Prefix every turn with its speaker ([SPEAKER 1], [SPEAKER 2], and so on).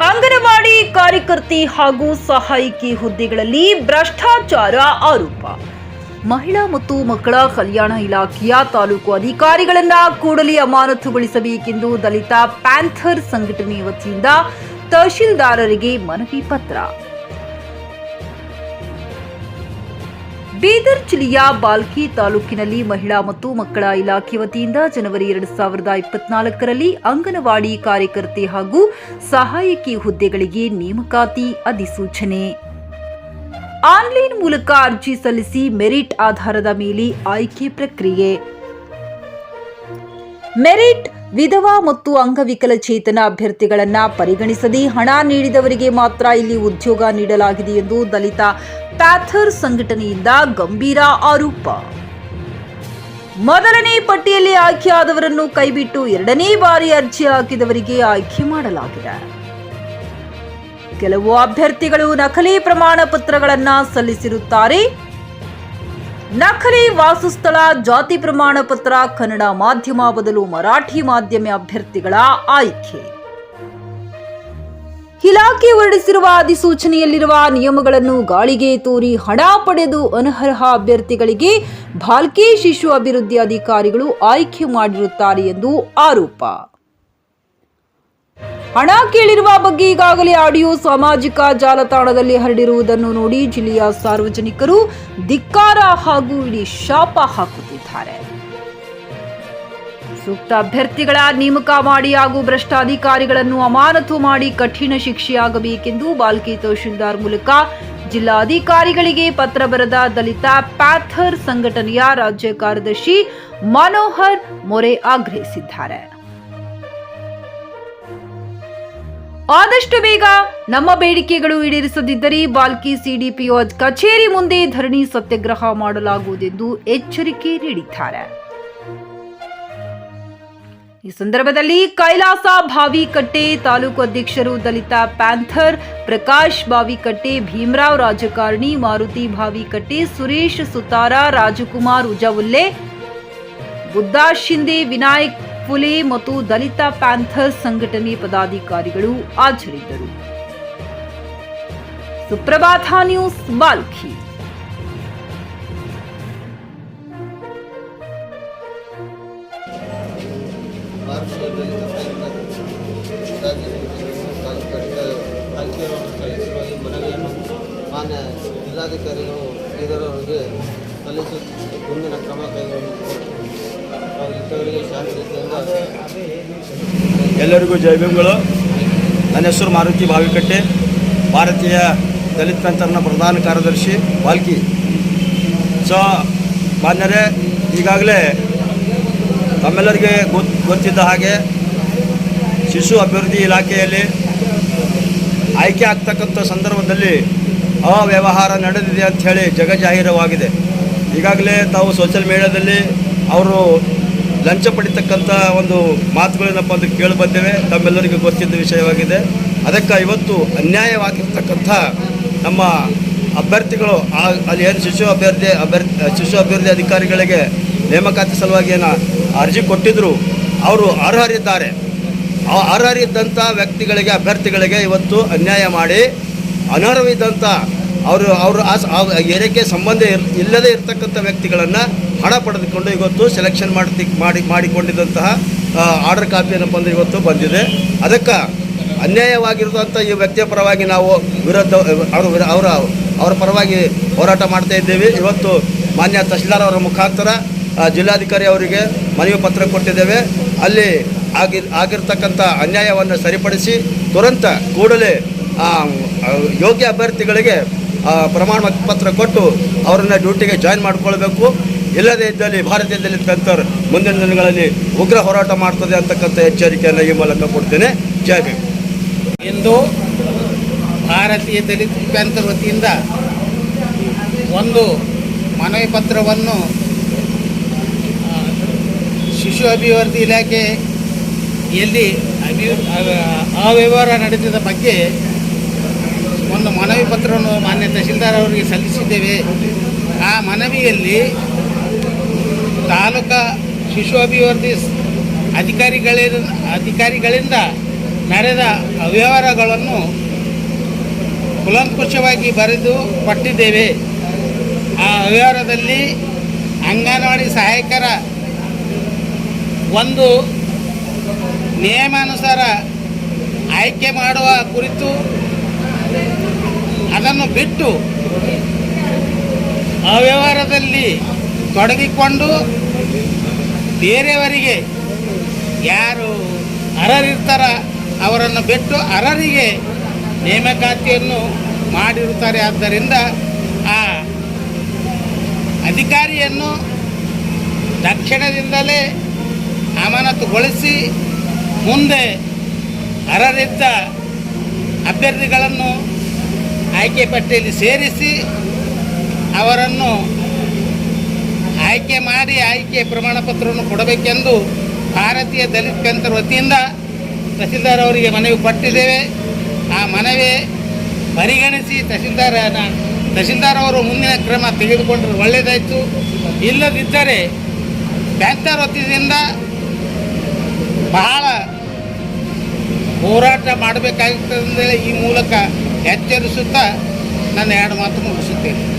[SPEAKER 1] ಅಂಗನವಾಡಿ ಕಾರ್ಯಕರ್ತಿ ಹಾಗೂ ಸಹಾಯಕಿ ಹುದ್ದೆಗಳಲ್ಲಿ ಭ್ರಷ್ಟಾಚಾರ ಆರೋಪ. ಮಹಿಳಾ ಮತ್ತು ಮಕ್ಕಳ ಕಲ್ಯಾಣ ಇಲಾಖೆಯ ತಾಲೂಕು ಅಧಿಕಾರಿಗಳನ್ನ ಕೂಡಲೇ ಅಮಾನತುಗೊಳಿಸಬೇಕೆಂದು ದಲಿತ ಪ್ಯಾಂಥರ್ ಸಂಘಟನೆ ವತಿಯಿಂದ ತಹಶೀಲ್ದಾರರಿಗೆ ಮನವಿ ಪತ್ರ. ಬೀದರ್ ಜಿಲ್ಲೆಯ ಬಾಲ್ಕಿ ತಾಲೂಕಿನಲ್ಲಿ ಮಹಿಳಾ ಮತ್ತು ಮಕ್ಕಳ ಇಲಾಖೆ ವತಿಯಿಂದ ಜನವರಿ ಎರಡು ಸಾವಿರದ ಇಪ್ಪತ್ನಾಲ್ಕರಲ್ಲಿ ಅಂಗನವಾಡಿ ಕಾರ್ಯಕರ್ತೆ ಹಾಗೂ ಸಹಾಯಕಿ ಹುದ್ದೆಗಳಿಗೆ ನೇಮಕಾತಿ ಅಧಿಸೂಚನೆ. ಆನ್ಲೈನ್ ಮೂಲಕ ಅರ್ಜಿ ಸಲ್ಲಿಸಿ ಮೆರಿಟ್ ಆಧಾರದ ಮೇಲೆ ಆಯ್ಕೆ ಪ್ರಕ್ರಿಯೆ. ಮೆರಿಟ್ ವಿಧವಾ ಮತ್ತು ಅಂಗವಿಕಲಚೇತನ ಅಭ್ಯರ್ಥಿಗಳನ್ನ ಪರಿಗಣಿಸದೆ ಹಣ ನೀಡಿದವರಿಗೆ ಮಾತ್ರ ಇಲ್ಲಿ ಉದ್ಯೋಗ ನೀಡಲಾಗಿದೆ ಎಂದು ದಲಿತ ಪ್ಯಾಥರ್ ಸಂಘಟನೆಯಿಂದ ಗಂಭೀರ ಆರೋಪ. ಮೊದಲನೇ ಪಟ್ಟಿಯಲ್ಲಿ ಆಯ್ಕೆಯಾದವರನ್ನು ಕೈಬಿಟ್ಟು ಎರಡನೇ ಬಾರಿ ಅರ್ಜಿ ಹಾಕಿದವರಿಗೆ ಆಯ್ಕೆ ಮಾಡಲಾಗಿದೆ. ಕೆಲವು ಅಭ್ಯರ್ಥಿಗಳು ನಕಲಿ ಪ್ರಮಾಣ ಪತ್ರಗಳನ್ನ ಸಲ್ಲಿಸಿರುತ್ತಾರೆ. ನಕಲಿ ವಾಸಸ್ಥಳ, ಜಾತಿ ಪ್ರಮಾಣ ಪತ್ರ, ಕನ್ನಡ ಮಾಧ್ಯಮ ಬದಲು ಮರಾಠಿ ಮಾಧ್ಯಮ ಅಭ್ಯರ್ಥಿಗಳ ಆಯ್ಕೆ. ಇಲಾಖೆ ಹೊರಡಿಸಿರುವ ಅಧಿಸೂಚನೆಯಲ್ಲಿರುವ ನಿಯಮಗಳನ್ನು ಗಾಳಿಗೆ ತೋರಿ ಹಣ ಪಡೆದು ಅನರ್ಹ ಅಭ್ಯರ್ಥಿಗಳಿಗೆ ಭಾಲ್ಕಿ ಶಿಶು ಅಭಿವೃದ್ಧಿ ಅಧಿಕಾರಿಗಳು ಆಯ್ಕೆ ಮಾಡಿರುತ್ತಾರೆ ಎಂದು ಆರೋಪ. ಹಣ ಕೇಳಿರುವ ಬಗ್ಗೆ ಈಗಾಗಲೇ ಆಡಿಯೋ ಸಾಮಾಜಿಕ ಜಾಲತಾಣದಲ್ಲಿ ಹರಡಿರುವುದನ್ನು ನೋಡಿ ಜಿಲ್ಲೆಯ ಸಾರ್ವಜನಿಕರು ಧಿಕ್ಕಾರ ಹಾಗೂ ಇಡೀ ಶಾಪ ಹಾಕುತ್ತಿದ್ದಾರೆ. ಸೂಕ್ತ ಅಭ್ಯರ್ಥಿಗಳ ನೇಮಕ ಮಾಡಿ ಹಾಗೂ ಭ್ರಷ್ಟಾಧಿಕಾರಿಗಳನ್ನು ಅಮಾನತು ಮಾಡಿ ಕಠಿಣ ಶಿಕ್ಷೆಯಾಗಬೇಕೆಂದು ಬಾಲ್ಕಿ ತಹಶೀಲ್ದಾರ್ ಮೂಲಕ ಜಿಲ್ಲಾಧಿಕಾರಿಗಳಿಗೆ ಪತ್ರ ಬರೆದ ದಲಿತ ಪ್ಯಾಥರ್ ಸಂಘಟನೆಯ ರಾಜ್ಯ ಕಾರ್ಯದರ್ಶಿ ಮನೋಹರ್ ಮೊರೆ ಆಗ್ರಹಿಸಿದ್ದಾರೆ. ಆದಷ್ಟು ಬೇಗ ನಮ್ಮ ಬೇಡಿಕೆಗಳು ಈಡೇರಿಸದಿದ್ದರೆ ಬಾಲ್ಕಿ ಸಿಡಿಪಿಒ ಕಚೇರಿ ಮುಂದೆ ಧರಣಿ ಸತ್ಯಾಗ್ರಹ ಮಾಡಲಾಗುವುದೆಂದು ಎಚ್ಚರಿಕೆ ನೀಡಿದ್ದಾರೆ. ಈ ಸಂದರ್ಭದಲ್ಲಿ ಕೈಲಾಸ ಭಾವಿಕಟ್ಟೆ ತಾಲೂಕು ಅಧ್ಯಕ್ಷರು ದಲಿತ ಪ್ಯಾಂಥರ್ ಪ್ರಕಾಶ್ ಭಾವಿಕಟ್ಟೆ ಭೀಮರಾವ್ ರಾಜಕಾರಣಿ ಮಾರುತಿ ಭಾವಿಕಟ್ಟೆ ಸುರೇಶ್ ಸುತಾರ, ರಾಜಕುಮಾರ್ ಉಜವುಲ್ಲೆ ಬುದ್ಧಾ ಶಿಂದೆ ವಿನಾಯಕ್ ಫುಲೆ ಮತ್ತು ದಲಿತ ಪ್ಯಾಂಥರ್ ಸಂಘಟನೆ ಪದಾಧಿಕಾರಿಗಳು ಹಾಜರಿದ್ದರು. ಸುಪ್ರಭಾತ ನ್ಯೂಸ್, ಬಾಲ್ಕಿ.
[SPEAKER 2] ಮಾನ್ಯ ಜಿಲ್ಲಾಧಿಕಾರಿಗಳು ಇದರವರಿಗೆ ಸಲ್ಲಿಸುತ್ತಿದ್ದು ಮುಂದಿನ ಕ್ರಮ ಕೈಗೊಳ್ಳಬೇಕು
[SPEAKER 3] ಎಲ್ಲರಿಗೂ ಜೈ ಭೀಮ್ಗಳು. ನನ್ನ ಹೆಸರು ಮಾರುತಿ ಭಾವಿಕಟ್ಟೆ ಭಾರತೀಯ ದಲಿತ ಪಂಥರ್ನ ಪ್ರಧಾನ ಕಾರ್ಯದರ್ಶಿ ಬಾಲ್ಕಿ. ಸೊ ಮಾನ್ಯರೇ ಈಗಾಗಲೇ ತಮ್ಮೆಲ್ಲರಿಗೆ ಗೊತ್, ಗೊತ್ತಿದ್ದ ಹಾಗೆ ಶಿಶು ಅಭಿವೃದ್ಧಿ ಇಲಾಖೆಯಲ್ಲಿ ಆಯ್ಕೆ ಆಗ್ತಕ್ಕಂಥ ಸಂದರ್ಭದಲ್ಲಿ ಅವ್ಯವಹಾರ ನಡೆದಿದೆ ಅಂತ ಹೇಳಿ ಜಗಜಾಹೀರವಾಗಿದೆ. ಈಗಾಗಲೇ ತಾವು ಸೋಷಿಯಲ್ ಮೀಡಿಯಾದಲ್ಲಿ ಅವರು ಲಂಚ ಪಡಿತಕ್ಕಂಥ ಒಂದು ಮಾತುಗಳೇನಪ್ಪ ಅಂತ ಕೇಳಿ ಬಂದೇವೆ. ತಮ್ಮೆಲ್ಲರಿಗೂ ಗೊತ್ತಿದ್ದ ವಿಷಯವಾಗಿದೆ. ಅದಕ್ಕೆ ಇವತ್ತು ಅನ್ಯಾಯವಾಗಿರ್ತಕ್ಕಂಥ ನಮ್ಮ ಅಭ್ಯರ್ಥಿಗಳು, ಆ- ಅಲ್ಲಿ ಏನು ಶಿಶು ಅಭ್ಯರ್ಥಿ ಅಭ್ಯರ್ಥಿ ಶಿಶು ಅಭಿವೃದ್ಧಿ ಅಧಿಕಾರಿಗಳಿಗೆ ನೇಮಕಾತಿ ಸಲುವಾಗಿ ಏನು ಅರ್ಜಿ ಕೊಟ್ಟಿದ್ದರು ಅವರು ಅರ್ಹರಿದ್ದಾರೆ. ಆ ಅರ್ಹರಿದ್ದಂಥ ವ್ಯಕ್ತಿಗಳಿಗೆ, ಅಭ್ಯರ್ಥಿಗಳಿಗೆ ಇವತ್ತು ಅನ್ಯಾಯ ಮಾಡಿ ಅನರ್ಹವಿದ್ದಂಥ ಅವರು ಅವರು ಆ ಏರಿಕೆ ಸಂಬಂಧ ಇಲ್ಲದೇ ಇರತಕ್ಕಂಥ ವ್ಯಕ್ತಿಗಳನ್ನು ಹಣ ಪಡೆದುಕೊಂಡು ಇವತ್ತು ಸೆಲೆಕ್ಷನ್ ಮಾಡಿ ಮಾಡಿ, ಮಾಡಿಕೊಂಡಿದ್ದಂತಹ ಆರ್ಡರ್ ಕಾಪಿ ಏನಪ್ಪ ಇವತ್ತು ಬಂದಿದೆ. ಅದಕ್ಕೆ ಅನ್ಯಾಯವಾಗಿರುವಂಥ ಈ ವ್ಯಕ್ತಿಯ ಪರವಾಗಿ ನಾವು ವಿರೋಧ ಅವರ ವಿರ- ಅವರ ಅವರ ಪರವಾಗಿ ಹೋರಾಟ ಮಾಡ್ತಾ ಇದ್ದೇವೆ. ಇವತ್ತು ಮಾನ್ಯ ತಹಶೀಲ್ದಾರ್ ಅವರ ಮುಖಾಂತರ ಜಿಲ್ಲಾಧಿಕಾರಿ ಅವರಿಗೆ ಮನವಿ ಪತ್ರ ಕೊಟ್ಟಿದ್ದೇವೆ. ಅಲ್ಲಿ ಆಗಿ, ಆಗಿರ್ತಕ್ಕಂಥ ಅನ್ಯಾಯವನ್ನು ಸರಿಪಡಿಸಿ ತುರಂತ ಕೂಡಲೇ ಯೋಗ್ಯ ಅಭ್ಯರ್ಥಿಗಳಿಗೆ ಪ್ರಮಾಣ ಪತ್ರ ಕೊಟ್ಟು ಅವರನ್ನು ಡ್ಯೂಟಿಗೆ ಜಾಯಿನ್ ಮಾಡಿಕೊಳ್ಬೇಕು. ಇಲ್ಲದೇ ಇದ್ದಲ್ಲಿ ಭಾರತದಲ್ಲಿ ತಂತ್ರ ಮುಂದಿನ ದಿನಗಳಲ್ಲಿ ಉಗ್ರ ಹೋರಾಟ ಮಾಡ್ತದೆ ಅಂತಕ್ಕಂಥ ಎಚ್ಚರಿಕೆಯನ್ನು ಈ ಮೂಲಕ ಕೊಡ್ತೇನೆ. ಜಯ ಭೀಮ್.
[SPEAKER 4] ಇಂದು ಭಾರತೀಯ ದಲಿತ ಪ್ಯಾಂಥರ್ ವತಿಯಿಂದ ಒಂದು ಮನವಿ ಪತ್ರವನ್ನು ಶಿಶು ಅಭಿವೃದ್ಧಿ ಇಲಾಖೆ ಎಲ್ಲಿ ಅಭಿ ಅವ- ಅವ್ಯವಹಾರ ನಡೆದಿದ ಬಗ್ಗೆ ಒಂದು ಮನವಿ ಪತ್ರವನ್ನು ಮಾನ್ಯ ತಹಶೀಲ್ದಾರ್ ಅವರಿಗೆ ಸಲ್ಲಿಸಿದ್ದೇವೆ. ಆ ಮನವಿಯಲ್ಲಿ ತಾಲೂಕಾ ಶಿಶು ಅಭಿವೃದ್ಧಿ ಅಧಿಕಾರಿಗಳಿಂದ ಅಧಿಕಾರಿಗಳಿಂದ ನಡೆದ ಅವ್ಯವಹಾರಗಳನ್ನು ಕುಲಂಕುಷವಾಗಿ ಬರೆದು ಕೊಟ್ಟಿದ್ದೇವೆ. ಆ ಅವ್ಯವಹಾರದಲ್ಲಿ ಅಂಗನವಾಡಿ ಸಹಾಯಕರ ಒಂದು ನಿಯಮಾನುಸಾರ ಆಯ್ಕೆ ಮಾಡುವ ಕುರಿತು ಅದನ್ನು ಬಿಟ್ಟು ಅವ್ಯವಹಾರದಲ್ಲಿ ತೊಡಗಿಕೊಂಡು ಬೇರೆಯವರಿಗೆ ಯಾರು ಅರ್ಹರಿರ್ತಾರ ಅವರನ್ನು ಬಿಟ್ಟು ಅರರಿಗೆ ನೇಮಕಾತಿಯನ್ನು ಮಾಡಿರುತ್ತಾರೆ. ಆದ್ದರಿಂದ ಆ ಅಧಿಕಾರಿಯನ್ನು ತಕ್ಷಣದಿಂದಲೇ ಅಮಾನತುಗೊಳಿಸಿ ಮುಂದೆ ಅರರಿದ್ದ ಅಭ್ಯರ್ಥಿಗಳನ್ನು ಆಯ್ಕೆ ಪಟ್ಟಿಯಲ್ಲಿ ಸೇರಿಸಿ ಅವರನ್ನು ಆಯ್ಕೆ ಮಾಡಿ ಆಯ್ಕೆ ಪ್ರಮಾಣ ಪತ್ರವನ್ನು ಕೊಡಬೇಕೆಂದು ಭಾರತೀಯ ದಲಿತ ಪಂಥರ ವತಿಯಿಂದ ತಹಸೀಲ್ದಾರ್ ಅವರಿಗೆ ಮನವಿ ಕೊಟ್ಟಿದ್ದೇವೆ. ಆ ಮನವಿ ಪರಿಗಣಿಸಿ ತಹಸೀಲ್ದಾರ್ ತಹಸೀಲ್ದಾರ್ ಅವರು ಮುಂದಿನ ಕ್ರಮ ತೆಗೆದುಕೊಂಡ್ರೆ ಒಳ್ಳೆಯದಾಯಿತು. ಇಲ್ಲದಿದ್ದರೆ ಪ್ಯಾಂಥರ್ ವತಿಯಿಂದ ಬಹಳ ಹೋರಾಟ ಮಾಡಬೇಕಾಗುತ್ತದೆ ಈ ಮೂಲಕ ಎಚ್ಚರಿಸುತ್ತಾ ನನ್ನ ಎರಡು ಮಾತು ಮುಗಿಸುತ್ತೇನೆ.